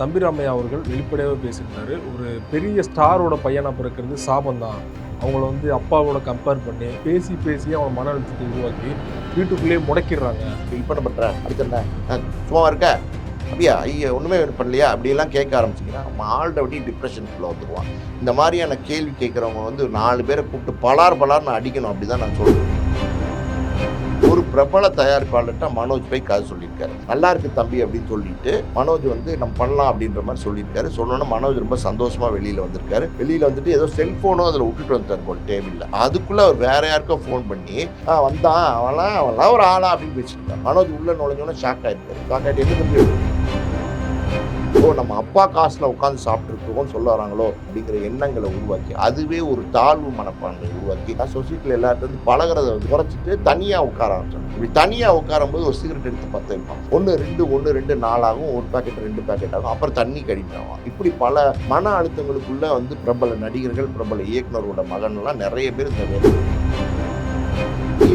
தம்பிராமையா அவர்கள் வெளிப்படையாகவே பேசியிருந்தார் ஒரு பெரிய ஸ்டாரோட பையனாக பிறக்கிறது சாபம் தான் அவங்கள வந்து அப்பாவோட கம்பேர் பண்ணி பேசி பேசி அவன் மன அழுத்தத்தை உருவாக்கி வீட்டுக்குள்ளேயே முடக்கிடுறாங்க. இப்போ என்ன பண்ணுறேன் அடுத்த என்ன? சும்மா இருக்க? அப்படியா? ஐயா ஒன்றுமே பண்ணலையா? அப்படியெல்லாம் கேட்க ஆரம்பிச்சிங்கன்னா அவன் ஆல்ரெடி டிப்ரெஷனுக்குள்ளே வந்துடுவான் இந்த மாதிரியான கேள்வி கேட்குறவங்க வந்து நாலு பேரை கூப்பிட்டு பலார் பலார்னு அடிக்கணும். அப்படி தான் நான் சொல்கிறேன் பிரபல தயாரிப்பாளர்கிட்ட மனோஜ் போய் கதை சொல்லியிருக்காரு. நல்லா இருக்கு தம்பி அப்படின்னு சொல்லிட்டு மனோஜ் வந்து நம்ம பண்ணலாம் அப்படின்ற மாதிரி சொல்லியிருக்காரு. சொன்னோன்னா மனோஜ் ரொம்ப சந்தோஷமா வெளியில வந்திருக்காரு. வெளியில வந்துட்டு ஏதோ செல்போனோ அதில் விட்டுட்டு வந்தார் போல் டேபிள்ல அதுக்குள்ள அவர் வேற யாருக்கோ ஃபோன் பண்ணி ஆ வந்தான். அவனா அவன்லாம் ஒரு ஆளா அப்படின்னு பேசிட்டு மனோஜ் உள்ள நுழைஞ்சோன்னே ஷாக் ஆயிருக்காரு. ஷாக் ஆகிட்டு ஓ நம்ம அப்பா காசில் உட்காந்து சாப்பிட்டுருக்கோம்னு சொல்ல வராங்களோ அப்படிங்கிற எண்ணங்களை உருவாக்கி அதுவே ஒரு தாழ்வு மனப்பான்மை உருவாக்கி நான் சொசைட்டியில் எல்லார்ட்டும் பழகிறத வந்து குறைச்சிட்டு தனியாக உட்கார ஆரம்பிச்சோம் இப்படி தனியாக உட்காரும்போது ஒரு சிகரெட் எடுத்து பற்ற வைப்பான். ஒன்று ரெண்டு ஒன்று ரெண்டு நாளாகும் ஒரு பேக்கெட் ரெண்டு பேக்கெட் ஆகும் அப்புறம் தண்ணி கடிப்பான். இப்படி பல மன அழுத்தங்களுக்குள்ளே வந்து பிரபல நடிகர்கள் பிரபல இயக்குனரோட மகன்லாம் நிறைய பேர் இந்த வேலை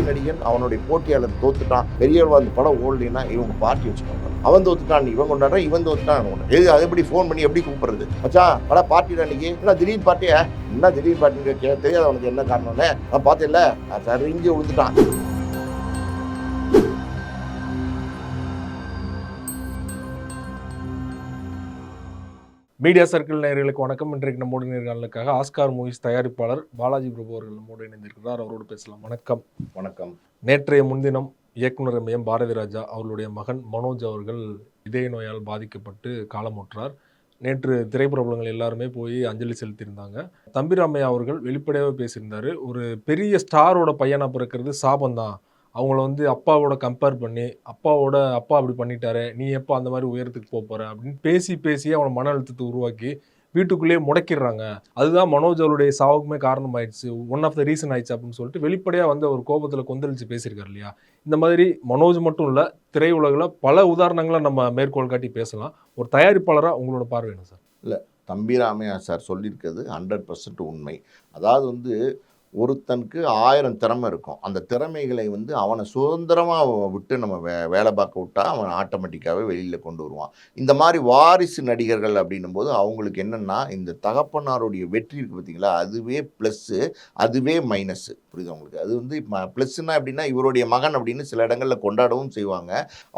பெரிய நடிகன் அவனுடைய போட்டியாளர் தோத்துட்டான். பெரியவர் அந்த படம் ஓடலைன்னா இவங்க பார்ட்டி வச்சுக்கோங்க. அவன் தோத்துட்டான் இவன் கொண்டாடுற இவன் தோத்துட்டான். இவன் எது அது எப்படி ஃபோன் பண்ணி எப்படி கூப்பிடுறது? மச்சான் பட பார்ட்டி அன்னைக்கு என்ன திடீர் பார்ட்டியா? என்ன திடீர் பார்ட்டின்னு கே தெரியாது அவனுக்கு என்ன காரணம்னு. நான் பார்த்தேன்ல சரிஞ்சு விழுந்துட்டான். மீடியா சர்க்கிள் நேயர்களுக்கு வணக்கம். இன்றைக்கு நம்மோடு நேர்காணலுக்காக ஆஸ்கார் மூவிஸ் தயாரிப்பாளர் பாலாஜி பிரபு அவர்கள் நம்மோடு இணைந்திருக்கிறார். அவரோடு பேசலாம். வணக்கம். வணக்கம். நேற்றைய முன்தினம் இயக்குனர் எம். பாரதி ராஜா அவர்களுடைய மகன் மனோஜ் அவர்கள் இதய நோயால் பாதிக்கப்பட்டு காலமுற்றார் நேற்று திரைப்பிரபலங்கள் எல்லாருமே போய் அஞ்சலி செலுத்தியிருந்தாங்க. தம்பிராமையா அவர்கள் வெளிப்படையாகவே பேசியிருந்தாரு. ஒரு பெரிய ஸ்டாரோட பையனா பிறக்கிறது சாபம் தான். அவங்கள வந்து அப்பாவோட கம்பேர் பண்ணி அப்பாவோட அப்பா அப்படி பண்ணிட்டாரு நீ எப்போ அந்த மாதிரி உயரத்துக்கு போக அப்படின்னு பேசி பேசி அவனை மன அழுத்தத்தை உருவாக்கி வீட்டுக்குள்ளேயே முடக்கிடுறாங்க. அதுதான் மனோஜ் அவருடைய சாவுக்குமே காரணம் ஆயிடுச்சு ஒன் ஆஃப் த ரீசன் ஆயிடுச்சு அப்படின்னு சொல்லிட்டு வெளிப்படையாக வந்து அவர் கோபத்தில் கொந்தளிச்சு பேசியிருக்காரு இல்லையா? இந்த மாதிரி மனோஜ் மட்டும் இல்லை திரையுலகில் பல உதாரணங்களை நம்ம மேற்கோள் காட்டி பேசலாம். ஒரு தயாரிப்பாளராக உங்களோட பார்வை என்ன சார்? இல்லை தம்பிராமையா சார் சொல்லியிருக்கிறது ஹண்ட்ரட் பர்சன்ட் உண்மை. அதாவது வந்து ஒருத்தனுக்கு ஆயிரம் திறமை இருக்கும். அந்த திறமைகளை வந்து அவனை சுதந்திரமாக விட்டு நம்ம வே வேலை பார்க்க விட்டா அவன் ஆட்டோமேட்டிக்காகவே வெளியில் கொண்டு வருவான். இந்த மாதிரி வாரிசு நடிகர்கள் அப்படின்னும் போது அவங்களுக்கு என்னென்னா இந்த தகப்பனாருடைய வெற்றி இருக்குது பார்த்தீங்களா அதுவே ப்ளஸ்ஸு அதுவே மைனஸு புரியுது உங்களுக்கு? அது வந்து ப்ளஸ்ஸுனா எப்படின்னா இவருடைய மகன் அப்படின்னு சில இடங்களில் கொண்டாடவும் செய்வாங்க.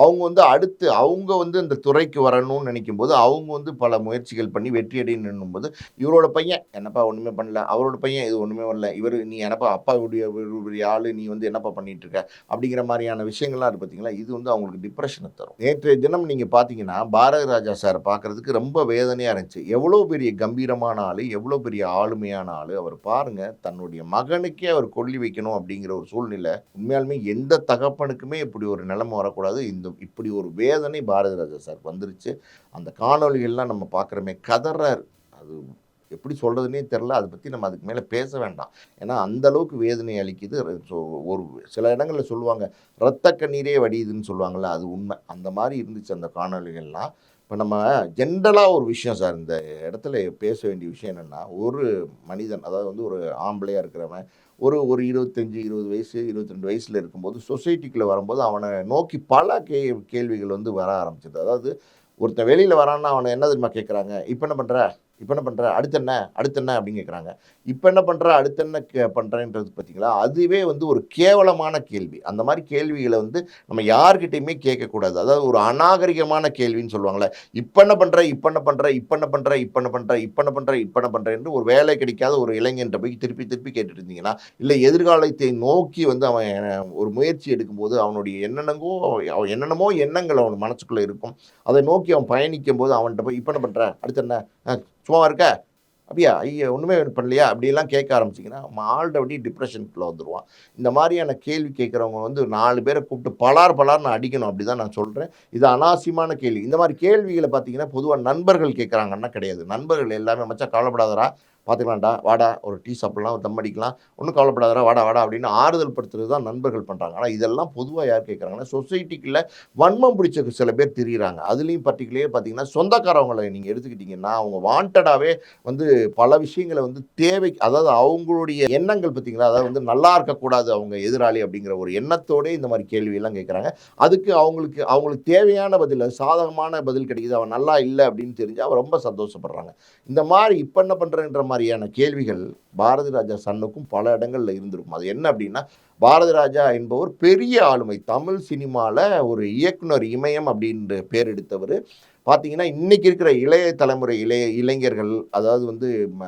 அவங்க வந்து அடுத்து அவங்க வந்து இந்த துறைக்கு வரணும்னு நினைக்கும் போது அவங்க வந்து பல முயற்சிகள் பண்ணி வெற்றி அடையணும் போது இவரோட பையன் என்னப்பா ஒன்றுமே பண்ணல. அவரோட பையன் இது ஒன்றுமே வரல இவர் நீ என்னப்பா அப்பாவுடைய ஒரு ஆள் நீ வந்து என்னப்பா பண்ணிட்டு இருக்க? அப்படிங்கிற மாதிரியான விஷயங்கள்லாம் இருக்கு பார்த்தீங்களா இது வந்து அவங்களுக்கு டிப்ரெஷனை தரும். நேற்றைய தினம் நீங்கள் பார்த்தீங்கன்னா பாரதி ராஜா சார் பார்க்கறதுக்கு ரொம்ப வேதனையாக இருந்துச்சு. எவ்வளோ பெரிய கம்பீரமான ஆள் எவ்வளோ பெரிய ஆளுமையான ஆள் அவர் பாருங்கள் தன்னுடைய மகனுக்கே அவர் கொல்லி வைக்கணும் அப்படிங்கிற ஒரு சூழ்நிலை உண்மையாலுமே எந்த தகப்பனுக்குமே இப்படி ஒரு நிலைமை வரக்கூடாது. இந்த இப்படி ஒரு வேதனை பாரதி ராஜா சார் வந்துருச்சு. அந்த காணொளிகள்லாம் நம்ம பார்க்குறோமே கதறார். அது எப்படி சொல்கிறதுனே தெரில அதை பற்றி நம்ம அதுக்கு மேலே பேச வேண்டாம். ஏன்னா அந்த அளவுக்கு வேதனை அளிக்குது. ஸோ ஒரு சில இடங்களில் சொல்லுவாங்க ரத்த கண்ணீரே வடியுதுன்னு சொல்லுவாங்கள்ல அது உண்மை. அந்த மாதிரி இருந்துச்சு அந்த காணொளிகள்லாம். இப்போ நம்ம ஜென்ரலாக ஒரு விஷயம் சார் இந்த இடத்துல பேச வேண்டிய விஷயம் என்னென்னா ஒரு மனிதன் அதாவது வந்து ஒரு ஆம்பளையாக இருக்கிறவன் ஒரு ஒரு இருபத்தஞ்சி இருபது வயசு இருபத்திரெண்டு வயசில் இருக்கும்போது சொசைட்டிக்குள்ளே வரும்போது அவனை நோக்கி பல கே கேள்விகள் வந்து வர ஆரம்பிச்சது. அதாவது ஒருத்தன் வெளியில் வரான்னா அவனை என்ன தெரியுமா கேட்குறாங்க இப்போ என்ன பண்ணுற இப்போ என்ன பண்ணுற அடுத்து என்ன? அடுத்து என்ன? அப்படின்னு கேட்குறாங்க. இப்போ என்ன பண்ணுற அடுத்து என்ன கே பண்ணுறேன்றது பார்த்தீங்களா? அதுவே வந்து ஒரு கேவலமான கேள்வி. அந்த மாதிரி கேள்விகளை வந்து நம்ம யார்கிட்டையுமே கேட்கக்கூடாது. அதாவது ஒரு அநாகரிகமான கேள்வின்னு சொல்லுவாங்களே இப்போ என்ன பண்ணுற இப்போ என்ன பண்ணுற இப்போ என்ன பண்ணுற இப்போ என்ன பண்ணுற இப்போ என்ன பண்ணுற இப்போ என்ன என்று ஒரு வேலை கிடைக்காத ஒரு இளைஞன்ற போய் திருப்பி திருப்பி கேட்டுட்டு இருந்தீங்கன்னா இல்லை எதிர்காலத்தை நோக்கி வந்து அவன் ஒரு முயற்சி எடுக்கும்போது அவனுடைய என்னென்னங்கோ அவன் என்னென்னமோ எண்ணங்கள் அவன் மனசுக்குள்ளே இருக்கும். அதை நோக்கி அவன் பயணிக்கும் போது அவன்கிட்ட போய் இப்போ என்ன பண்ணுற அடுத்து என்ன? சும்மா இருக்க? அப்படியா? ஐயா ஒன்றுமே பண்ணலையா? அப்படிலாம் கேட்க ஆரம்பிச்சிங்கன்னா அவன் ஆல்ரெடி டிப்ரெஷனுக்குள்ளே வந்துடுவான் இந்த மாதிரியான கேள்வி கேட்குறவங்க வந்து நாலு பேரை கூப்பிட்டு பலார் பலார்னு அடிக்கணும் அப்படி தான் நான் சொல்கிறேன் இது அனாவசியமான கேள்வி. இந்த மாதிரி கேள்விகளை பார்த்தீங்கன்னா பொதுவாக நண்பர்கள் கேட்குறாங்கன்னா கிடையாது. நண்பர்கள் எல்லாமே மச்சா கவலைப்படாதரா பார்த்துக்கலாம்டா வாடா ஒரு டீ சாப்பிடலாம் ஒரு தம் அடிக்கலாம். ஒன்றும் கவலைப்படாதடா வாடா வாடா அப்படின்னு ஆறுதல் படுத்துறது தான் நண்பர்கள் பண்ணுறாங்க ஆனால் இதெல்லாம் பொதுவாக யார் கேட்குறாங்கன்னா சொசைட்டிக்குள்ள வன்மம் பிடிச்ச சில பேர் தெரியுறாங்க. அதுலேயும் பர்டிகுலர் பார்த்தீங்கன்னா சொந்தக்காரவங்களை நீங்கள் எடுத்துக்கிட்டிங்கன்னா அவங்க வாண்டடாகவே வந்து பல விஷயங்களை வந்து தேவை அதாவது அவங்களுடைய எண்ணங்கள் பார்த்தீங்களா அதாவது வந்து நல்லா இருக்கக்கூடாது அவங்க எதிராளி அப்படிங்கிற ஒரு எண்ணத்தோடே இந்த மாதிரி கேள்வியெல்லாம் கேட்குறாங்க அதுக்கு அவங்களுக்கு அவங்களுக்கு தேவையான பதில் சாதகமான பதில் கிடைக்குது. அவன் நல்லா இல்லை அப்படின்னு தெரிஞ்சு அவன் ரொம்ப சந்தோஷப்படுறாங்க. இந்த மாதிரி இப்போ என்ன பண்ணுறேன்ற மாதிரியான கேள்விகள் பாரதி ராஜா சன்னுக்கும் பல இடங்களில் இருந்திருக்கும். அது என்ன அப்படின்னா பாரதி ராஜா என்பவர் பெரிய ஆளுமை. தமிழ் சினிமாவில் ஒரு இயக்குனர் இமயம் அப்படின்ற பேர் எடுத்தவர். பார்த்தீங்கன்னா இன்றைக்கி இருக்கிற இளைய தலைமுறை இளைய இளைஞர்கள் அதாவது வந்து ம,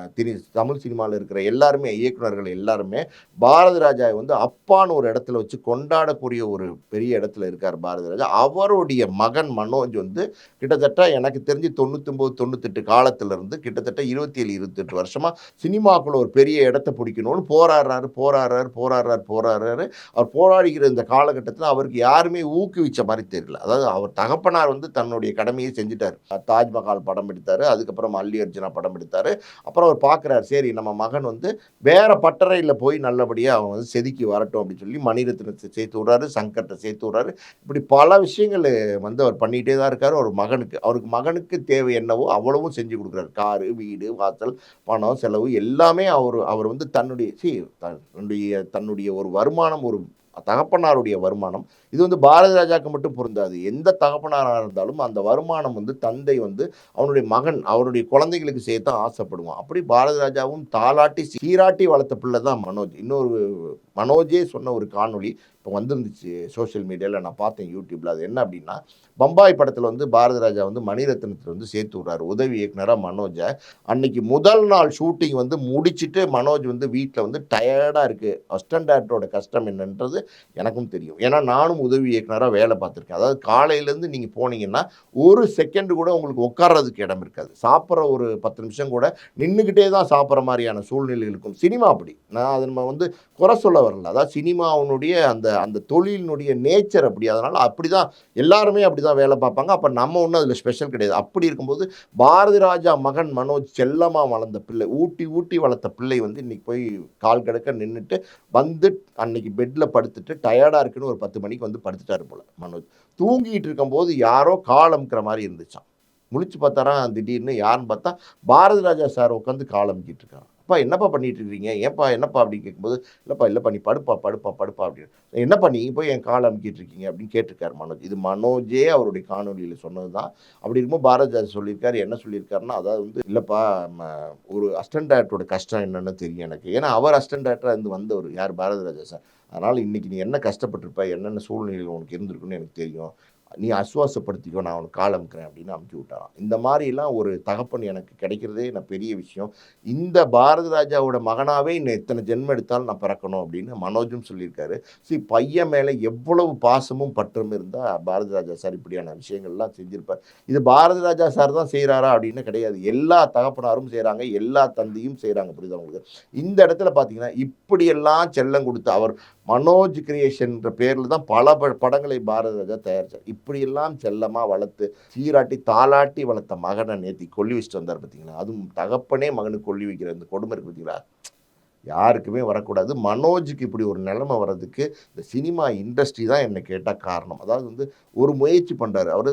தமிழ் சினிமாவில் இருக்கிற எல்லாருமே இயக்குனர்கள் எல்லாருமே பாரதி ராஜாவை வந்து அப்பான்னு ஒரு இடத்துல வச்சு கொண்டாடக்கூடிய ஒரு பெரிய இடத்துல இருக்கார் பாரதி ராஜா. அவருடைய மகன் மனோஜ் வந்து கிட்டத்தட்ட எனக்கு தெரிஞ்சு தொண்ணூத்தொம்பது தொண்ணூத்தெட்டு காலத்திலிருந்து கிட்டத்தட்ட இருபத்தி ஏழு இருபத்தெட்டு வருஷமாக சினிமாக்குள்ள ஒரு பெரிய இடத்த பிடிக்கணும்னு போராடுறாரு போராடுறாரு போராடுறாரு போராடுறாரு. அவர் போராடுகிற இந்த காலகட்டத்தில் அவருக்கு யாருமே ஊக்குவிச்ச மாதிரி தெரியல. அதாவது அவர் தகப்பனார் வந்து தன்னுடைய கடமையை செஞ்சிட்டார். தாஜ்மஹால் படம் எடுத்தார். அதுக்கப்புறம் அல்லி அர்ஜுனா படம் எடுத்தார். அப்புறம் அவர் பார்க்குறாரு சரி நம்ம மகன் வந்து வேறு பட்டறையில் போய் நல்லபடியாக அவன் வந்து செதுக்கி வரட்டும் அப்படின்னு சொல்லி மணிரத்னத்தை சேர்த்து விட்றாரு சங்கர்கிட்ட சேர்த்து விட்றாரு. இப்படி பல விஷயங்கள் வந்து அவர் பண்ணிகிட்டே தான் இருக்கார் ஒரு மகனுக்கு. அவருக்கு மகனுக்கு தேவை என்னவோ அவ்வளவும் செஞ்சு கொடுக்குறாரு. காரு வீடு வாசல் பணம் செலவு எல்லாமே அவர் அவர் வந்து தன்னுடைய சி தன்னுடைய தன்னுடைய ஒரு வருமானம் ஒரு தகப்பனாருடைய வருமானம். இது வந்து பாரத ராஜாவுக்கு மட்டும் பொருந்தாது. எந்த தகப்பனாராக இருந்தாலும் அந்த வருமானம் வந்து தந்தை வந்து அவனுடைய மகன் அவருடைய குழந்தைகளுக்கு சேர்த்து ஆசைப்படுவான். அப்படி பாரத ராஜாவும் தாலாட்டி சீராட்டி வளர்த்த பிள்ளை தான் மனோஜ். இன்னொரு மனோஜே சொன்ன ஒரு காணொளி இப்போ வந்துருந்துச்சு சோஷியல் மீடியாவில் நான் பார்த்தேன் யூடியூப்பில் அது என்ன அப்படின்னா பம்பாய் படத்தில் வந்து பாரதி ராஜா வந்து மணிரத்னத்தில் வந்து சேர்த்து விட்றாரு. உதவி இயக்குனராக மனோஜை. அன்னைக்கு முதல் நாள் ஷூட்டிங் வந்து முடிச்சுட்டு மனோஜ் வந்து வீட்டில் வந்து டயர்டாக இருக்குது அஸ்டன்ட் ஆக்டரோட கஷ்டம் என்னன்றது எனக்கும் தெரியும். ஏன்னா நானும் உதவி இயக்குனராக வேலை பார்த்துருக்கேன். அதாவது காலையிலேருந்து நீங்கள் போனீங்கன்னா ஒரு செகண்டு கூட உங்களுக்கு உட்கார்றதுக்கு இடம் இருக்காது. சாப்பிட்ற ஒரு பத்து நிமிஷம் கூட நின்றுக்கிட்டே தான் சாப்பிட்ற மாதிரியான சூழ்நிலை இருக்கும் சினிமா அப்படி. நான் அதை நம்ம வந்து குறை சொல்ல வரல. அதாவது சினிமாவுனுடைய அந்த அந்த தொழிலினுடைய நேச்சர் அப்படி. அதனால் அப்படி தான் எல்லாருமே அப்படி தான் வேலை பார்ப்பாங்க. அப்போ நம்ம ஒன்றும் அதில் ஸ்பெஷல் கிடையாது. அப்படி இருக்கும்போது பாரதி ராஜா மகன் மனோஜ் செல்லமாக வளர்ந்த பிள்ளை ஊட்டி ஊட்டி வளர்த்த பிள்ளை வந்து இன்றைக்கி போய் கால் கிடக்க நின்றுட்டு வந்து அன்னைக்கு பெட்டில் படுத்துட்டு டயர்டாக இருக்குன்னு ஒரு பத்து மணிக்கு வந்து படுத்துட்டாரு போல் மனோஜ். தூங்கிட்டு இருக்கும்போது யாரோ கால் அமுக்கிற மாதிரி இருந்துச்சான் முழிச்சு பார்த்தாரா திடீர்னு? யாருன்னு பார்த்தா பாரதி ராஜா சார் உட்காந்து கால் அமுக்கிட்டு இருக்காங்க அப்பா என்னப்பா பண்ணிட்டு இருக்கீங்க ஏன்ப்பா என்னப்பா? அப்படின்னு கேட்கும்போது இல்லைப்பா இல்லைப்பா நீ படுப்பா படுப்பா படுப்பா அப்படின்னு. என்னப்பா நீங்கள் போய் என் கால் அமுக்கிட்டு இருக்கீங்க அப்படின்னு கேட்டிருக்காரு மனோஜ். இது மனோஜே அவருடைய காணொலியில் சொன்னது தான். அப்படி இருக்கும்போது பாரதி ராஜா சொல்லியிருக்காரு. என்ன சொல்லியிருக்காருன்னா அதாவது வந்து இல்லைப்பா ஒரு அஸ்டன்ட் டேரக்டரோட கஷ்டம் என்னன்னு தெரியும் எனக்கு. ஏன்னா அவர் அஸ்டன்ட் டேரக்டராக இருந்து வந்தவர் யார் பாரதிராஜா சார்? அதனால் இன்னைக்கு நீ என்ன கஷ்டப்பட்டிருப்ப? என்னென்ன சூழ்நிலைகள் உனக்கு இருந்திருக்குன்னு எனக்கு தெரியும். நீ அசுவாசப்படுத்திக்கோ நான் அவனுக்கு கால் அமுக்கிறேன் அப்படின்னு அமுச்சு விட்டாராம். இந்த மாதிரிலாம் ஒரு தகப்பன் எனக்கு கிடைக்கிறதே நான் பெரிய விஷயம். இந்த பாரத ராஜாவோட மகனாகவே இன்னும் எத்தனை ஜென்மம் எடுத்தாலும் நான் பிறக்கணும் அப்படின்னு மனோஜும் சொல்லியிருக்காரு. ஸோ பையன் மேலே எவ்வளவு பாசமும் பற்றும் இருந்தால் பாரதி ராஜா சார் இப்படியான விஷயங்கள்லாம் செஞ்சுருப்பார். இது பாரத ராஜா சார் தான் செய்கிறாரா அப்படின்னு கிடையாது. எல்லா தகப்பனாரும் செய்கிறாங்க எல்லா தந்தையும் செய்கிறாங்க புரியுதா அவங்களுக்கு இந்த இடத்துல பார்த்தீங்கன்னா இப்படியெல்லாம் செல்லம் கொடுத்து அவர் மனோஜ் கிரியேஷன்ற பேரில் தான் பல ப- படங்களை பாரத ராஜா தயாரித்தார் இப்படியெல்லாம் செல்லமாக வளர்த்து சீராட்டி தாளாட்டி வளர்த்த மகனை நேத்தி கொல்லி வச்சுட்டு வந்தார் பார்த்தீங்களா அதுவும் தகப்பனே மகனுக்கு கொல்லி வைக்கிற இந்த கொடுமை இருக்கு பார்த்தீங்களா யாருக்குமே வரக்கூடாது. மனோஜுக்கு இப்படி ஒரு நிலைமை வர்றதுக்கு இந்த சினிமா இண்டஸ்ட்ரி தான் என்னை கேட்டால் காரணம். அதாவது வந்து ஒரு முயற்சி பண்ணுறாரு அவர்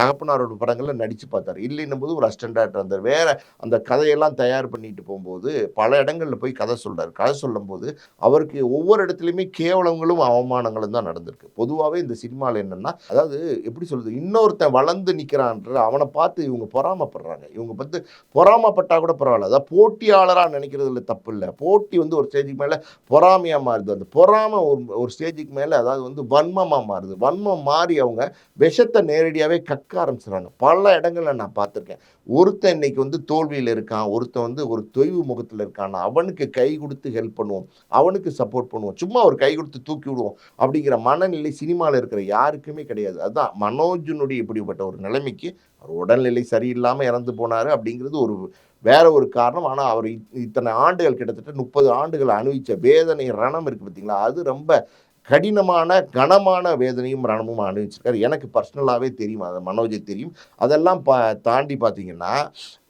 தகப்பனாரோட படங்களில் நடித்து பார்த்தாரு. இல்லைன்னும் போது ஒரு அஸ்டண்டாக இருந்தார். அந்த வேற அந்த கதையெல்லாம் தயார் பண்ணிட்டு போகும்போது பல இடங்களில் போய் கதை சொல்கிறார் கதை சொல்லும்போது அவருக்கு ஒவ்வொரு இடத்துலையுமே கேவலங்களும் அவமானங்களும் தான் நடந்திருக்கு. பொதுவாகவே இந்த சினிமாவில் என்னென்னா அதாவது எப்படி சொல்கிறது இன்னொருத்தன் வளர்ந்து நிற்கிறான்ற அவனை பார்த்து இவங்க பொறாமப்படுறாங்க. இவங்க பார்த்து பொறாமப்பட்டால் கூட பரவாயில்ல. அதாவது போட்டியாளராக நினைக்கிறதுல தப்பு இல்லை. போட்டி வந்து ஒரு ஸ்டேஜுக்கு மேலே பொறாமையாக மாறுது. அந்த பொறாமை ஒரு ஒரு ஸ்டேஜுக்கு மேலே அதாவது வந்து வன்மமாக மாறுது. வன்மம் மாறி அவங்க விஷத்தை நேரடியாகவே கக்க ஆரம்பிச்சிடுறாங்க பல இடங்களில் நான் பார்த்துருக்கேன். ஒருத்தன் இன்னைக்கு வந்து தோல்வியில் இருக்கான். ஒருத்தன் வந்து ஒரு தொய்வு முகத்தில் இருக்கான். அவனுக்கு கை கொடுத்து ஹெல்ப் பண்ணுவோம். அவனுக்கு சப்போர்ட் பண்ணுவோம். சும்மா ஒரு கை கொடுத்து தூக்கி விடுவோம். அப்படிங்கிற மனநிலை சினிமாவில் இருக்கிற யாருக்குமே கிடையாது. அதுதான் மனோஜனுடைய இப்படிப்பட்ட ஒரு நிலைமைக்கு அவர் உடல்நிலை சரியில்லாமல் இறந்து போனார் அப்படிங்கிறது ஒரு வேற ஒரு காரணம். ஆனால் அவர் இத்- இத்தனை ஆண்டுகள் கிட்டத்தட்ட முப்பது ஆண்டுகள் அனுபவித்த வேதனை ரணம் இருக்குது பார்த்தீங்களா அது ரொம்ப கடினமான கனமான வேதனையும் மரணமும் அனுபவிச்சிருக்காரு. எனக்கு பர்சனலாகவே தெரியும் அது மனோஜை தெரியும். அதெல்லாம் பா தாண்டி பார்த்தீங்கன்னா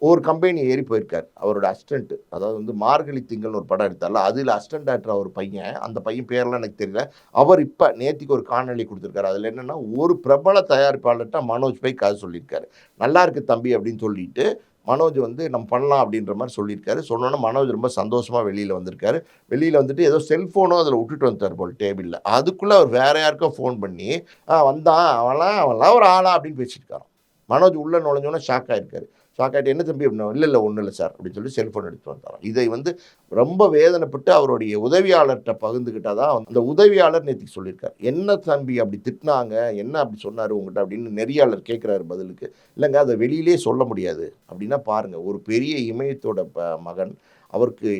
ஒரு கம்பெனி ஏறி போயிருக்கார். அவரோட அசிஸ்டண்ட் அதாவது வந்து மார்கழி திங்கள்னு ஒரு படம் எடுத்தால அதில் அசிஸ்டண்ட் ஆக்டர் ஒரு பையன் அந்த பையன் பேரெலாம் எனக்கு தெரியல. அவர் இப்போ நேத்திக்கு ஒரு காணொலி கொடுத்துருக்காரு. அதில் என்னென்னா ஒரு பிரபல தயாரிப்பாளர்கிட்ட மனோஜ் போய் கதை சொல்லியிருக்காரு. நல்லா இருக்கு தம்பி அப்படின்னு சொல்லிட்டு மனோஜ் வந்து நம்ம பண்ணலாம் அப்படின்ற மாதிரி சொல்லியிருக்காரு. சொன்னோன்னே மனோஜ் ரொம்ப சந்தோஷமாக வெளியில் வந்திருக்காரு. வெளியில் வந்துட்டு ஏதோ செல்ஃபோனோ அதில் விட்டுட்டு வந்தார் போல் டேபிளில். அதுக்குள்ளே அவர் வேற யாருக்கோ ஃபோன் பண்ணி "ஆ, வந்தான். அவன்லாம் அவன்லாம் ஒரு ஆளா அப்படின்னு பேசியிருக்காராம் மனோஜ் உள்ளே நுழைஞ்சோன்னே ஷாக் ஆகிருக்காரு ஷாக் ஆகிட்டு என்ன தம்பி? அப்படின்னா இல்லை இல்லை ஒன்றும் இல்லை சார். அப்படின்னு சொல்லி செல்ஃபோன் எடுத்து வந்தாராம். இதை வந்து ரொம்ப வேதனைப்பட்டு அவருடைய உதவியாளர்கிட்ட பகிர்ந்துக்கிட்டால் தான் அந்த உதவியாளர் நேற்றுக்கு சொல்லியிருக்கார். என்ன தம்பி அப்படி திட்டினாங்க? என்ன அப்படி சொன்னார் உங்கள்கிட்ட அப்படின்னு நெறியாளர் கேட்குறாரு பதிலுக்கு. இல்லைங்க அதை வெளியிலே சொல்ல முடியாது. அப்படின்னா பாருங்கள் ஒரு பெரிய இமயத்தோட ப மகன் அவருக்கு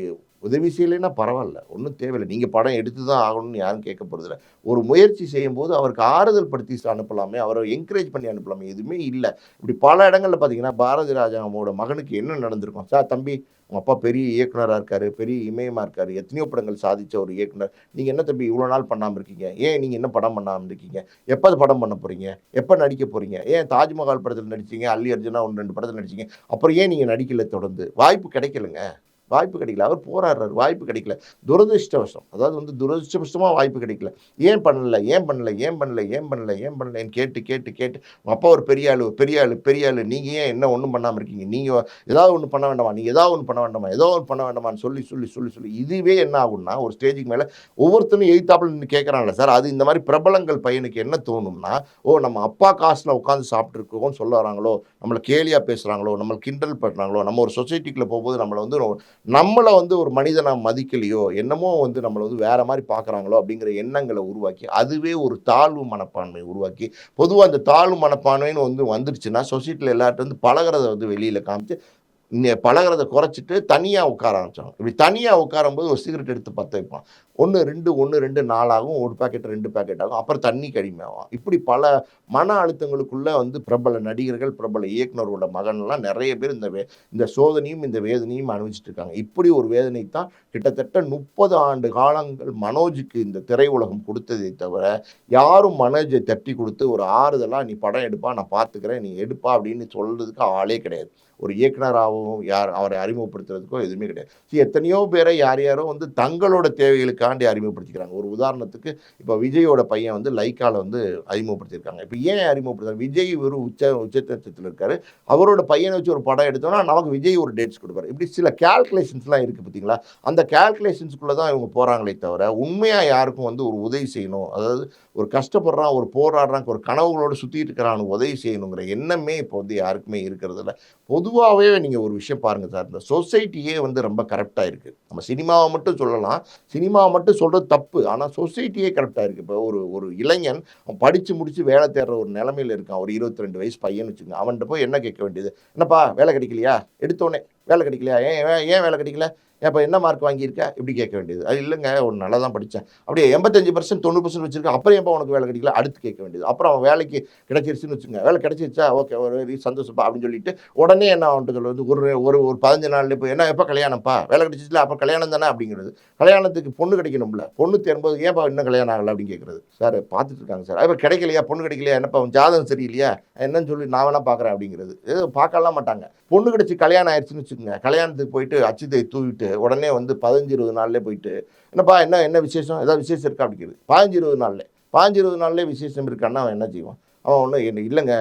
உதவி செய்யலைன்னா பரவாயில்ல ஒன்றும் தேவையில்லை. நீங்கள் படம் எடுத்து தான் ஆகணும்னு யாரும் கேட்க போகிறதில்ல ஒரு முயற்சி செய்யும்போது அவருக்கு ஆறுதல் படுத்தி அனுப்பலாமே அவரை என்கரேஜ் பண்ணி அனுப்பலாமே எதுவுமே இல்லை. இப்படி பல இடங்களில் பார்த்தீங்கன்னா பாரதி ராஜாவோட மகனுக்கு என்ன நடந்திருக்கும்? சார் தம்பி உங்கள் அப்பா பெரிய இயக்குனராக இருக்கார் பெரிய இமயமாக இருக்கார் எத்தனையோ படங்கள் சாதிச்ச ஒரு இயக்குனர். நீங்கள் என்ன தம்பி இவ்வளோ நாள் பண்ணாமல் இருக்கீங்க? ஏன் நீங்கள் என்ன படம் பண்ணாமல் இருக்கீங்க? எப்போ அது படம் பண்ண போகிறீங்க எப்போ நடிக்க போகிறீங்க ஏன் தாஜ்மஹால் படத்தில் நடிச்சீங்க? அல்லி அர்ஜுனா ஒன்று ரெண்டு படத்தில் நடிச்சீங்க? அப்புறம் ஏன் நீங்கள் நடிக்கல தொடர்ந்து? வாய்ப்பு கிடைக்கலங்க. வாய்ப்பு கிடைக்கல. அவர் போராடுறாரு. வாய்ப்பு கிடைக்கல. துரதிருஷ்டவசம். அதாவது வந்து துரதிருஷ்டவசமாக வாய்ப்பு கிடைக்கல. ஏன் பண்ணல? ஏன் பண்ணல? ஏன் பண்ணல? ஏன் பண்ணல? ஏன் பண்ணலன்னு கேட்டு கேட்டு கேட்டு. அப்பா ஒரு பெரிய ஆளு பெரிய ஆளு பெரிய ஆள். நீங்கள் ஏன் என்ன ஒன்றும் பண்ணாமல் இருக்கீங்க? நீங்கள் ஏதாவது ஒன்று பண்ண வேண்டாமா? நீங்கள் ஏதாவது ஒன்று பண்ண வேண்டாமா? ஏதோ ஒன்று பண்ண வேண்டாமான்னு சொல்லி சொல்லி சொல்லி சொல்லி இதுவே என்ன ஆகும்னா ஒரு ஸ்டேஜுக்கு மேலே ஒவ்வொருத்தரும் எய்த்தாப்பில் நின்று கேட்குறாங்கல்ல சார். அது இந்த மாதிரி பிரபலங்கள் பையனுக்கு என்ன தோணும்னா ஓ நம்ம அப்பா காசில் உட்காந்து சாப்பிட்ருக்கோம்னு சொல்ல வராங்களோ? நம்மளை கேலியாக பேசுகிறாங்களோ நம்மளை கிண்டல் பண்ணுறாங்களோ நம்ம ஒரு சொசைட்டிக்குள்ளே போகும்போது நம்மளை வந்து ஒரு- நம்மளை வந்து ஒரு மனிதனை மதிக்கலையோ என்னமோ வந்து நம்மளை வந்து வேறு மாதிரி பார்க்குறாங்களோ அப்படிங்கிற எண்ணங்களை உருவாக்கி அதுவே ஒரு தாழ்வு மனப்பான்மை உருவாக்கி பொதுவாக அந்த தாழ்வு மனப்பான்மைன்னு வந்து வந்துடுச்சுன்னா சொசைட்டியில் எல்லார்ட்டு வந்து பழகிறத வந்து வெளியில் காமிச்சு பழகுறத குறைச்சிட்டு தனியாக உட்கார ஆரம்பித்தாங்க இப்படி தனியாக உட்காரும்போது ஒரு சிகரெட் எடுத்து பற்ற வைப்பான். ஒன்று ரெண்டு ஒன்று ரெண்டு நாளாகும் ஒரு பாக்கெட் ரெண்டு பேக்கெட் ஆகும். அப்புறம் தண்ணி கடிமையாகும். இப்படி பல மன அழுத்தங்களுக்குள்ளே வந்து பிரபல நடிகர்கள் பிரபல இயக்குனரோட மகன்லாம் நிறைய பேர் இந்த வே இந்த சோதனையும் இந்த வேதனையும் அனுபவிச்சுட்டு இருக்காங்க. இப்படி ஒரு வேதனை தான் கிட்டத்தட்ட முப்பது ஆண்டு காலங்கள் மனோஜுக்கு இந்த திரையுலகம் கொடுத்ததை தவிர யாரும் மனோஜை தட்டி கொடுத்து ஒரு ஆறுதலாக நீ படம் எடுப்பா நான் பார்த்துக்கிறேன். நீ எடுப்பா அப்படின்னு சொல்கிறதுக்கு ஆளே கிடையாது. ஒரு இயக்குனராகவும் யார் அவரை அறிமுகப்படுத்துறதுக்கோ எதுவுமே கிடையாது. ஸோ எத்தனையோ பேரை யார் யாரோ வந்து தங்களோட தேவைகளுக்காண்டி அறிமுகப்படுத்திக்கிறாங்க. ஒரு உதாரணத்துக்கு இப்போ விஜயோட பையன் வந்து லைக்கால வந்து அறிமுகப்படுத்தியிருக்காங்க. இப்போ ஏன் அறிமுகப்படுத்துறாங்க? விஜய் ஒரு உச்ச உச்சத்தில் இருக்கார். அவரோட பையனை வச்சு ஒரு படம் எடுத்தோம்னா நமக்கு விஜய் ஒரு டேட்ஸ் கொடுப்பாரு. இப்படி சில கேல்குலேஷன்ஸ்லாம் இருக்குது பார்த்தீங்களா? அந்த கேல்குலேஷன்ஸ்குள்ளே தான் இவங்க போகிறாங்களே தவிர உண்மையாக யாருக்கும் வந்து ஒரு உதவி செய்யணும் அதாவது ஒரு கஷ்டப்படுறான் ஒரு போராடுறான் ஒரு கனவுகளோடு சுற்றிட்டு இருக்கிறான் உதவி செய்யணுங்கிற எண்ணமே இப்போ வந்து யாருக்குமே இருக்கிறது இல்லை பொதுவாகவே நீங்கள் ஒரு விஷயம் பாருங்கள் சார். இந்த சொசைட்டியே வந்து ரொம்ப கரெக்டாக இருக்குது நம்ம சினிமாவை மட்டும் சொல்லலாம். சினிமாவை மட்டும் சொல்கிறது தப்பு. ஆனால் சொசைட்டியே கரெக்டாக இருக்குது இப்போ ஒரு ஒரு இளைஞன் அவன் படித்து முடித்து வேலை தேடுற ஒரு நிலமையில் இருக்கான். ஒரு இருபத்தி ரெண்டு வயசு பையன் வச்சுங்க அவன்கிட்ட போய் என்ன கேட்க வேண்டியது? என்னப்பா வேலை கிடைக்கலையா? எடுத்தோடனே வேலை கிடைக்கலையா? ஏன் ஏன் வேலை கிடைக்கல? இப்போ என்ன மார்க் வாங்கியிருக்க? இப்படி கேட்க வேண்டியது. அது இல்லைங்க ஒரு நல்லா தான் படித்தேன் அப்படியே எண்பத்தஞ்சு பர்சன்ட் தொண்ணூறு பர்சன்ட் வச்சிருக்கேன் அப்புறம் எப்போ உனக்கு வேலை கிடைக்கல? அடுத்து கேட்க வேண்டியது. அப்புறம் அவன் வேலைக்கு கிடைச்சிருச்சுன்னு வச்சுங்க வேலை கிடைச்சிருச்சா? ஓகே ஒரு சந்தோஷப்பா அப்படின்னு சொல்லிட்டு உடனே என்ன அவன்கிட்ட வந்து ஒரு ஒரு ஒரு பதினஞ்சு நாள் இப்போ என்ன எப்போ கல்யாணம்ப்பா? வேலை கிடைச்சிச்சுல அப்போ கல்யாணம் தானே? அப்படிங்கிறது. கல்யாணத்துக்கு பொண்ணு கிடைக்கணும்ல. பொண்ணு தேரும்போது ஏன்ப்பா இன்னும் கல்யாணம் ஆகலை? அப்படின்னு கேட்குறது. சார் பார்த்துட்டு இருக்காங்க சார். அப்போ கிடைக்கலையா? பொண்ணு கிடைக்கலையா? என்னப்பா அவன் ஜாதகம் சரியில்லையா? என்னன்னு சொல்லி நான் வேணா பார்க்குறேன் அப்படிங்கிறது. ஏதோ பார்க்கலாம் மாட்டாங்க. பொண்ணு கிடைச்சி கல்யாணம் ஆயிடுச்சுன்னு வச்சுக்கோங்க. கல்யாணத்துக்கு போயிட்டு அச்சுதை தூவிட்டு உடனே வந்து பதினஞ்சு இருபது நாள்லேயே போயிட்டு என்னப்பா என்ன என்ன விசேஷம்? ஏதாவது விசேஷம் இருக்கா? அப்படிங்கிறது. பதினஞ்சு இருபது நாள்லேயே பாஞ்சு இருபது நாள்லேயே விசேஷம் இருக்கான்னா அவன் என்ன செய்வான்? அவன் ஒன்று என்ன இல்லைங்க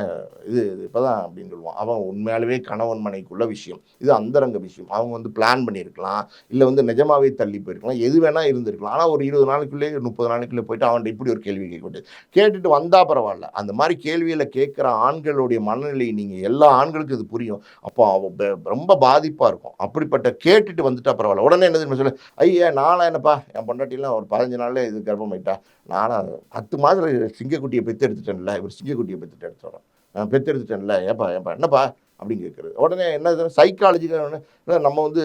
இது இப்போ தான் அப்படின்னு சொல்லுவான். அவன் உண்மையாலுமே கணவன் மனைக்குள்ள விஷயம். இது அந்தரங்க விஷயம். அவங்க வந்து பிளான் பண்ணியிருக்கலாம். இல்லை வந்து நிஜமாவே தள்ளி போயிருக்கலாம். எது வேணால் இருந்திருக்கலாம். ஆனால் ஒரு இருபது நாளைக்குள்ளே முப்பது நாளைக்குள்ளே போயிட்டு அவன்கிட்ட இப்படி ஒரு கேள்வி கேட்கக்கூடாது கேட்டுட்டு வந்தா பரவாயில்ல. அந்த மாதிரி கேள்வியில் கேட்குற ஆண்களுடைய மனநிலை நீங்கள் எல்லா ஆண்களுக்கும் இது புரியும். அப்போ அவன் ரொம்ப பாதிப்பாக இருக்கும். அப்படிப்பட்ட கேட்டுட்டு வந்துட்டா பரவாயில்ல. உடனே என்னது தெரியுமா சொல்லு? ஐயா நானா என்னப்பா என் பொண்டாட்டிலாம் ஒரு பதினஞ்சு நாளில் இது கர்ப்பமாயிட்டா. நானாக பத்து மாதத்தில் சிங்கக்குட்டியை பெற்று எடுத்துட்டேன்ல. இவர் சிங்கக்குட்டியை பெற்றுட்டு எடுத்துடுறோம் பெற்றெடுத்துட்டேன்ல நான் எடுத்துட்டேன்ல ஏப்பா ஏப்பா என்னப்பா அப்படின்னு கேட்குறது. உடனே என்ன சைக்காலஜிக்கல் நம்ம வந்து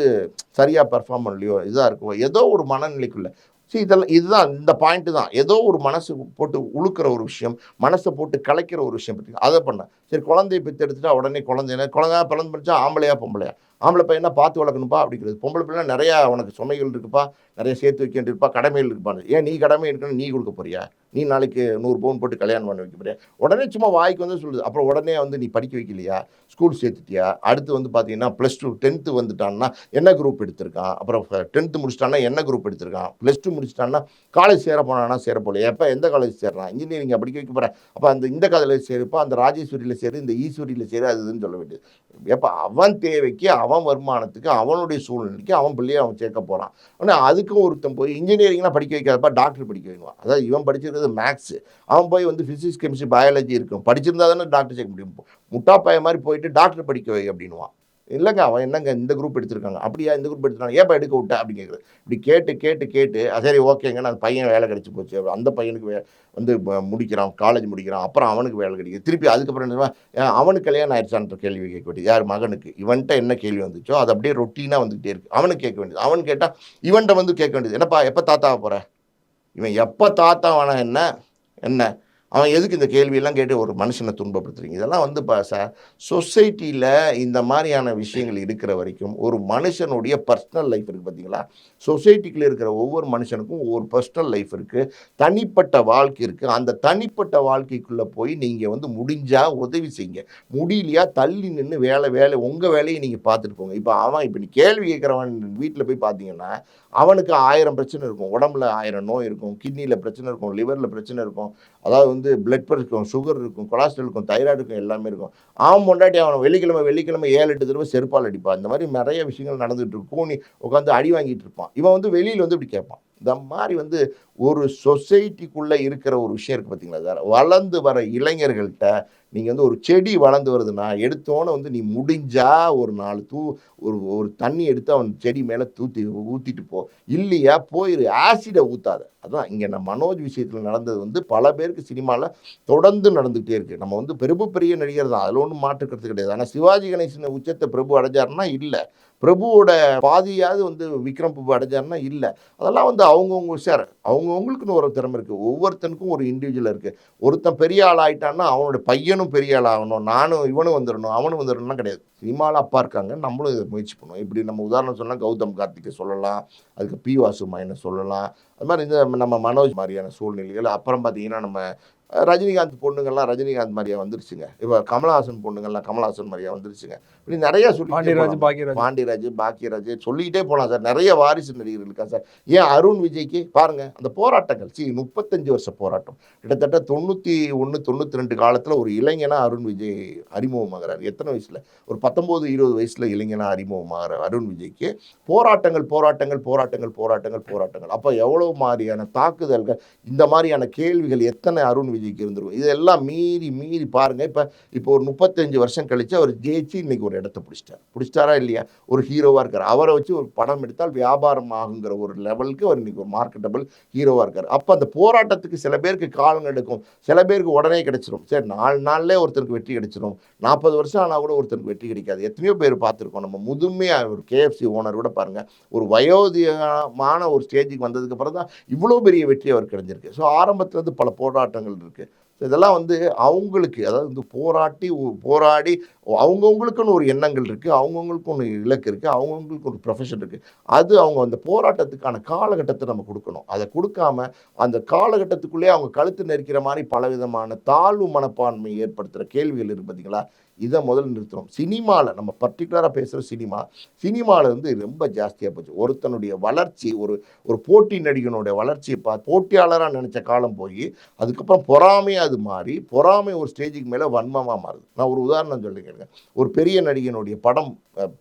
சரியாக பெர்ஃபார்ம் பண்ணலையோ இதாக இருக்கும் ஏதோ ஒரு மனநிலைக்குள்ளே. சரி இதெல்லாம் இதுதான் இந்த பாயிண்ட்டு தான். ஏதோ ஒரு மனசு போட்டு உழுக்கிற ஒரு விஷயம் மனசை போட்டு கலைக்கிற ஒரு விஷயம் பற்றி அதை பண்ணேன் சரி குழந்தைய பெற்று எடுத்துட்டா உடனே குழந்தைய குழந்தை பிறந்து படிச்சா ஆம்பளையா பொம்பளையா? ஆம்பளை பையனா பார்த்து வளர்க்கணும்ப்பா அப்படிங்கிறது. பொம்பளை பிள்ளை நிறையா உனக்கு சுமைகள் இருக்குப்பா நிறைய சேர்த்து வைக்க வேண்டியிருப்பா கடமைகள் இருக்குப்பான்னு. ஏன் நீ கடமை இருக்கணும் நீ கொடுக்க போறியா? நீ நாளைக்கு நூறு பவுன் போட்டு கல்யாணம் பண்ண வைக்க போறியா? உடனே சும்மா வாய்க்கு வந்து சொல்லுது. அப்புறம் உடனே வந்து நீ படிக்க வைக்கலையா? ஸ்கூல் சேர்த்துட்டியா? அடுத்து வந்து பார்த்தீங்கன்னா ப்ளஸ் டூ டென்த்து வந்துட்டான்னா என்ன குரூப் எடுத்திருக்கான்? அப்புறம் டென்த்து முடிச்சிட்டான்னா என்ன குரூப் எடுத்திருக்கான்? ப்ளஸ் டூ முடிச்சிட்டான்னா காலேஜ் சேர போனானா சேர போல எப்போ எந்த காலேஜ் சேர்றான்? இன்ஜினியரிங் படிக்க வைக்க போகிறேன் அப்போ அந்த இந்த காலேஜ் சேருப்பா அந்த ராஜேஸ்வரியில் சேரு இந்த ஈஸ்வரியில் சேரு அதுன்னு சொல்ல வேண்டியது. எப்போ அவன் தேவைக்கு அவன் வருமானத்துக்கு அவனுடைய சூழ்நிலைக்கு அவன் பிள்ளையை அவன் சேர்க்க போகிறான் ஆனால் அதுக்கும் ஒருத்தன் போய் இன்ஜினியரிங்லாம் படிக்க வைக்காதப்பா டாக்டர் படிக்க வைக்குவான் அதாவது இவன் படிச்சிருக்கிறது மேக்ஸு அவன் போய் வந்து ஃபிசிக்ஸ் கெமிஸ்ட்ரி பயாலஜி இருக்கும். படிச்சிருந்தா தானே டாக்டர் சேர்க்க முடியும். முட்டாப்பாய மாதிரி போயிட்டு டாக்டர் படிக்க வை அப்படின்னுவான். இல்லைங்க அவன் என்னங்க இந்த குரூப் எடுத்திருக்காங்க? அப்படியா இந்த குரூப் எடுத்துருக்காங்க? ஏப்பா எடுக்க விட்டா? அப்படின்னு கேட்குறது இப்படி கேட்டு கேட்டு கேட்டு சரி ஓகேங்க அந்த பையன் வேலை கிடச்சி போச்சு. அந்த பையனுக்கு வே வந்து முடிக்கிறான் காலேஜ் முடிக்கிறான் அப்புறம் அவனுக்கு வேலை கிடைக்குது. திருப்பி அதுக்கப்புறம் என்ன அவனுக்கு கல்யாணம் ஆயிடுச்சான்ற கேள்வி கேட்க வேண்டியது. யார் மகனுக்கு? இவன்கிட்ட என்ன கேள்வி வந்துச்சோ அது அப்படியே ரொட்டீனாக வந்துகிட்டே இருக்கு. அவனுக்கு கேட்க வேண்டியது. அவன் கேட்டால் இவன்கிட்ட வந்து கேட்க வேண்டியது. என்னப்பா எப்போ தாத்தாவை போகிற இவன் எப்போ தாத்தாவானா என்ன? என்ன? அவன் எதுக்கு இந்த கேள்வியெல்லாம் கேட்டு ஒரு மனுஷனை துன்பப்படுத்துறீங்க? இதெல்லாம் வந்து பா சார் சொசைட்டியில் இந்த மாதிரியான விஷயங்கள் இருக்கிற வரைக்கும் ஒரு மனுஷனுடைய பர்சனல் லைஃப் இருக்குது பார்த்தீங்களா? சொசைட்டிக்குள்ளே இருக்கிற ஒவ்வொரு மனுஷனுக்கும் ஒவ்வொரு பர்சனல் லைஃப் இருக்குது தனிப்பட்ட வாழ்க்கை இருக்குது அந்த தனிப்பட்ட வாழ்க்கைக்குள்ளே போய் நீங்கள் வந்து முடிஞ்சால் உதவி செய்யுங்க. முடியலையா தள்ளி நின்று வேலை வேலை உங்கள் வேலையை நீங்கள் பார்த்துட்டு போங்க. இப்போ அவன் இப்போ நீ கேள்வி கேட்குறவன் வீட்டில் போய் பார்த்தீங்கன்னா அவனுக்கு ஆயிரம் பிரச்சனை இருக்கும். உடம்புல ஆயிரம் நோய் இருக்கும். கிட்னியில் பிரச்சனை இருக்கும். லிவரில் பிரச்சனை இருக்கும். அதாவது வந்து பிளட் ப்ரெஷர் இருக்கும் சுகர் இருக்கும் கொலாஸ்ட்ரல் இருக்கும் தைராய்டு இருக்கும் எல்லாமே இருக்கும். ஆம் பொண்டாட்டி அவன் வெள்ளிக்கிழமை வெள்ளிக்கிழமை ஏழு எட்டு தடவை செருப்பால் அடிப்பான். இந்த மாதிரி நிறைய விஷயங்கள் நடந்துகிட்டு இருக்கும். கூணி உட்காந்து அடி வாங்கிட்டு இருப்பான். இவன் வந்து வெளியில் வந்து இப்படி கேட்பான். இந்த மாதிரி வந்து ஒரு சொசைட்டிக்குள்ளே இருக்கிற ஒரு விஷயம் இருக்குது பார்த்தீங்களா சார் வளர்ந்து வர இளைஞர்கள்ட்ட நீங்கள் வந்து ஒரு செடி வளர்ந்து வருதுன்னா எடுத்தோன்னே வந்து நீ முடிஞ்சா ஒரு நாலு தூ ஒரு ஒரு தண்ணி எடுத்து அவன் செடி மேலே தூத்தி ஊற்றிட்டு போ. இல்லையா போயிரு. ஆசிடை ஊற்றாத அதான் இங்கே நம்ம மனோஜ் விஷயத்தில் நடந்தது வந்து பல பேருக்கு சினிமாவில் தொடர்ந்து நடந்துகிட்டே இருக்குது நம்ம வந்து பிரபு பெரிய நடிகர் தான். அதில் ஒன்றும் மாற்றுக்கிறது கிடையாது. ஆனால் சிவாஜி கணேசன் உச்சத்தை பிரபு அடைஞ்சாருன்னா இல்லை. பிரபுவோட பாதியாவது வந்து விக்ரம் பிரபு அடைஞ்சாருன்னா இல்லை. அதெல்லாம் வந்து அவங்கவுங்க சார் அவங்கவுங்களுக்குன்னு ஒரு திறமை இருக்குது ஒவ்வொருத்தனுக்கும் ஒரு இண்டிவிஜுவல் இருக்குது ஒருத்தன் பெரிய ஆள் ஆகிட்டான்னா அவனோட பையனும் பெரிய ஆள் ஆகணும் நானும் இவனும் வந்துடணும் அவனும் வந்துடணும்லாம் கிடையாது. சினிமாவில் அப்பா இருக்காங்க நம்மளும் இதை முயற்சி பண்ணுவோம். இப்படி நம்ம உதாரணம் சொன்னால் கௌதம் கார்த்திகை சொல்லலாம் அதுக்கு பி வாசு மைனை சொல்லலாம். அது மாதிரி இந்த நம்ம மனோஜ் மாதிரியான சூழ்நிலைகள் அப்புறம் பார்த்தீங்கன்னா நம்ம ரஜினிகாந்த் பொண்ணுங்கள்லாம் ரஜினிகாந்த் மாதிரியா வந்துருச்சுங்க. இப்போ கமலஹாசன் பொண்ணுங்கள்லாம் கமலஹாசன் மாதிரியா வந்துருச்சுங்க. இப்படி நிறைய சொல்லி பாண்டியராஜ் பாக்கியராஜ். பாண்டியராஜ் பாக்கியராஜ் சொல்லிக்கிட்டே போகலாம் சார். நிறைய வாரிசு நடிகர்கள் இருக்கா சார். ஏன் அருண் விஜய்க்கு பாருங்க அந்த போராட்டங்கள். சி முப்பத்தஞ்சு வருஷ போராட்டம். கிட்டத்தட்ட தொண்ணூற்றி ஒன்று தொண்ணூற்றி ரெண்டு காலத்தில் ஒரு இளைஞனா அருண் விஜய் அறிமுகமாகிறார். எத்தனை வயசில்? ஒரு பத்தொம்போது இருபது வயசில் இளைஞனா அறிமுகமாகிறார் அருண் விஜய்க்கு போராட்டங்கள் போராட்டங்கள் போராட்டங்கள் போராட்டங்கள் போராட்டங்கள். அப்போ எவ்வளோ மாதிரியான தாக்குதல்கள் இந்த மாதிரியான கேள்விகள் எத்தனை அருண் விஜய்க்கு இருந்துருக்கும். இதெல்லாம் மீறி மீறி பாருங்கள் இப்போ இப்போ ஒரு முப்பத்தஞ்சு வருஷம் கழித்து அவர் ஜெயிச்சு இன்றைக்கி ஒரு இடத்த பிடிச்சிட்டார். பிடிச்சிட்டாரா இல்லையா? ஒரு ஹீரோவாக இருக்கார். அவரை வச்சு ஒரு படம் எடுத்தால் வியாபாரம் ஆகுங்கிற ஒரு லெவலுக்கு அவர் இன்றைக்கி ஒரு மார்க்கெட்டபிள் ஹீரோவாக இருக்கார். அப்போ அந்த போராட்டத்துக்கு சில பேருக்கு காலம் எடுக்கும். சில பேருக்கு உடனே கிடைச்சிரும். சரி நாலு நாள்லே ஒருத்தருக்கு வெற்றி கிடைச்சிரும். நாற்பது வருஷம் ஆனால் கூட ஒருத்தருக்கு வெற்றி கிடைக்காது. எத்தனையோ பேர் பார்த்துருக்கோம். நம்ம முதுமையாக ஒரு கேஎஃப்சி ஓனர் கூட பாருங்கள் ஒரு வயோதிகமான ஒரு ஸ்டேஜுக்கு வந்ததுக்கு அப்புறம் தான் இவ்வளோ பெரிய வெற்றி அவர் கிடைஞ்சிருக்கு. ஸோ ஆரம்பத்துலேருந்து பல போராட்டங்கள் இருக்குது ஸோ இதெல்லாம் வந்து அவங்களுக்கு அதாவது வந்து போராட்டி போராடி அவங்கவுங்களுக்குன்னு ஒரு எண்ணங்கள் இருக்குது அவங்கவுங்களுக்கு ஒரு இலக்கு இருக்குது அவங்கவுங்களுக்கு ஒரு ப்ரொஃபஷன் இருக்குது அது அவங்க அந்த போராட்டத்துக்கான காலகட்டத்தை நம்ம கொடுக்கணும். அதை கொடுக்காம அந்த காலகட்டத்துக்குள்ளேயே அவங்க கழுத்து நெரிக்கிற மாதிரி பலவிதமான தாழ்வு மனப்பான்மை ஏற்படுத்துகிற கேள்விகள் இருக்கு பார்த்தீங்களா இதை முதல்ல நிறுத்தணும் சினிமாவில் நம்ம பர்டிகுலராக பேசுகிற சினிமா சினிமாவில் வந்து ரொம்ப ஜாஸ்தியாக போச்சு. ஒருத்தனுடைய வளர்ச்சி ஒரு ஒரு போட்டி நடிகனுடைய வளர்ச்சியை பார்த்து போட்டியாளராக நினச்ச காலம் போய் அதுக்கப்புறம் பொறாமையாக அது மாறி பொறாமை ஒரு ஸ்டேஜுக்கு மேலே வன்மமாக மாறுது. நான் ஒரு உதாரணம் சொல்லி கேட்குறேன் ஒரு பெரிய நடிகனுடைய படம்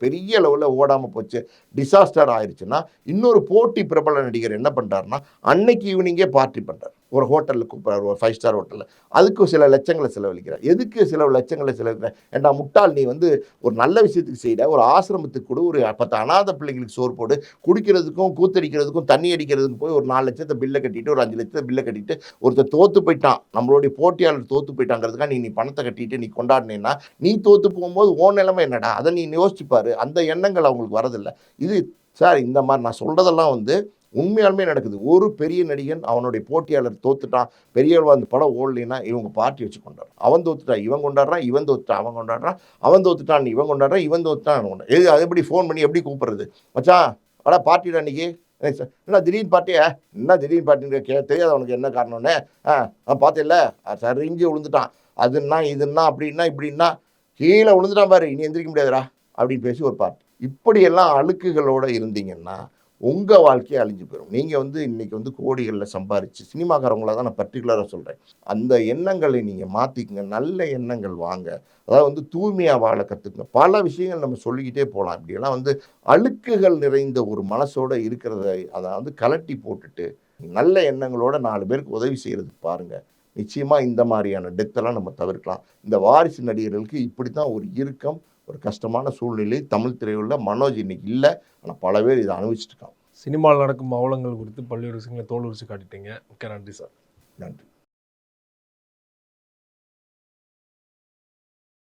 பெரிய லெவலில் ஓடாமல் போச்சு டிசாஸ்டர் ஆயிடுச்சுன்னா இன்னொரு போட்டி பிரபல நடிகர் என்ன பண்ணுறாருன்னா அன்னைக்கு ஈவினிங்கே பார்ட்டி பண்ணுறார் ஒரு ஹோட்டலில் கூப்பிட்றாரு ஒரு ஃபைவ் ஸ்டார் ஹோட்டலில். அதுக்கு சில லட்சங்களை செலவழிக்கிறார். எதுக்கு சில லட்சங்களை செலவழிக்கிற ஏண்டா முட்டாள் நீ வந்து ஒரு நல்ல விஷயத்துக்கு செய்யற ஒரு ஆசிரமத்துக்கு கூட ஒரு பத்து அனாதை பிள்ளைங்களுக்கு சோறு போடு குடிக்கிறதுக்கும் கூத்தடிக்கிறதுக்கும் தண்ணி அடிக்கிறதுக்கும் போய் ஒரு நாலு லட்சத்தை பில்லை கட்டிட்டு ஒரு அஞ்சு லட்சத்தை பில்லை கட்டிட்டு ஒருத்தர் தோற்று போயிட்டான். நம்மளுடைய போட்டியாளர் தோற்று போயிட்டாங்கிறதுக்காக நீ நீ பணத்தை கட்டிட்டு நீ கொண்டாடினேன்னா நீ தோற்று போகும்போது ஓ நிலைமை என்னடா? அதை நீ யோசிச்சு அந்த எண்ணங்கள் அவங்களுக்கு வரதில்லை. இது சார் இந்த மாதிரி நான் சொல்கிறதெல்லாம் வந்து உண்மையாலுமே நடக்குது. ஒரு பெரிய நடிகன் அவனுடைய போட்டியாளர் தோத்துட்டான். பெரியவள் அந்த படம் ஓடலைன்னா இவங்க பார்ட்டி வச்சு கொண்டாடுறான் அவன் தோத்துட்டான் இவன் கொண்டாடுறான் இவன் தோத்துட்டான் அவன் கொண்டாடுறான் அவன் தோத்துட்டான் இவன் கொண்டாடுறான் இவன் தோத்துட்டான் அவன் எது அது எப்படி ஃபோன் பண்ணி எப்படி கூப்பிடுறது? மச்சான் அடா பார்ட்டிடா அன்னைக்கு சார், என்ன திடீர்னு பார்ட்டியா என்ன திடீர்னு பார்ட்டின்னு கே தெரியாது அவனுக்கு என்ன காரணம்னு. ஆ பார்த்தேல்ல? சரிஞ்சு விழுந்துட்டான். அதுன்னா இதுன்னா அப்படின்னா இப்படின்னா கீழே விழுந்துட்டான் பாரு இனி எந்திரிக்க முடியாதுடா அப்படின்னு பேசி ஒரு பார்ட்டி. இப்படியெல்லாம் அழுக்குகளோட இருந்தீங்கன்னா உங்கள் வாழ்க்கையே அழிஞ்சு போயிடும் நீங்கள் வந்து இன்றைக்கி வந்து கோடிகளில் சம்பாரிச்சு சினிமாக்காரவங்கள தான் நான் பர்டிகுலராக சொல்கிறேன் அந்த எண்ணங்களை நீங்கள் மாற்றிக்கங்க நல்ல எண்ணங்கள் வாங்க. அதாவது வந்து தூய்மையாக வாழ கற்றுக்குங்க பல விஷயங்கள் நம்ம சொல்லிக்கிட்டே போகலாம் இப்படியெல்லாம் வந்து அழுக்குகள் நிறைந்த ஒரு மனசோட இருக்கிறத அதை வந்து கலட்டி போட்டுட்டு நல்ல எண்ணங்களோட நாலு பேருக்கு உதவி செய்கிறது பாருங்கள் நிச்சயமாக இந்த மாதிரியான டெத்தெல்லாம் நம்ம தவிர்க்கலாம். இந்த வாரிசு நடிகர்களுக்கு இப்படி தான் ஒரு இறுக்கம். ஒரு கஷ்டமான சூழ்நிலை. தமிழ் திரையுள்ள மனோஜ் இன்னைக்கு இல்லை. ஆனால் பல பேர் இதை அனுபவிச்சுட்டு இருக்காங்க. சினிமாவில் நடக்கும் அவலங்கள் குறித்து பல்வேறு விஷயங்களை தோல் உரிச்சு காட்டிட்டீங்க. மிக்க நன்றி சார். நன்றி.